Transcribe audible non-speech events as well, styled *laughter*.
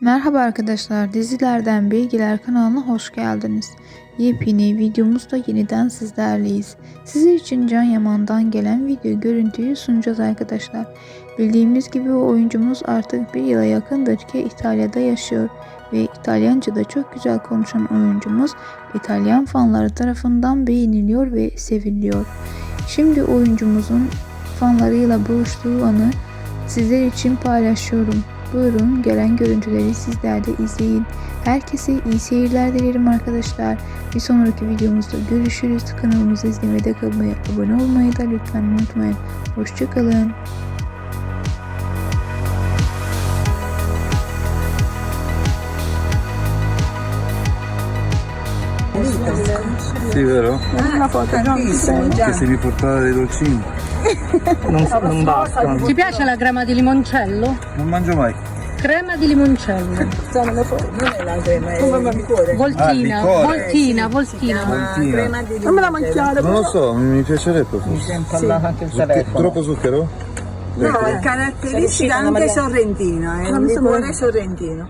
Merhaba arkadaşlar, Dizilerden Bilgiler kanalına hoş geldiniz. Yepyeni videomuzda yeniden sizlerleyiz. Sizler için Can Yaman'dan gelen video görüntüyü sunacağız arkadaşlar. Bildiğimiz gibi oyuncumuz artık bir yıla yakındır ki İtalya'da yaşıyor ve İtalyanca da çok güzel konuşan oyuncumuz İtalyan fanları tarafından beğeniliyor ve seviliyor. Şimdi oyuncumuzun fanlarıyla buluştuğu anı sizler için paylaşıyorum. Buyurun gelen görüntüleri sizler de izleyin. Herkese iyi seyirler dilerim arkadaşlar. Bir sonraki videomuzda görüşürüz. Kanalımızı izlemede kalmayı, abone olmayı da lütfen unutmayın. Hoşçakalın. Sì, vero? Una foto, John. Che se mi portava dei dolcini. *laughs* non, non basta. Ti piace la crema di limoncello? Non mangio mai. Crema di limoncello. Sono foto. Non è la crema, è il liquore. Voltina, liquore. voltina, voltina. Voltina. crema di Non me la mangiare. Non lo so, mi piacerebbe forse. Anche il Zucche- telefono. troppo zucchero? No, è caratteristica anche sorrentina, è un liquore sorrentino.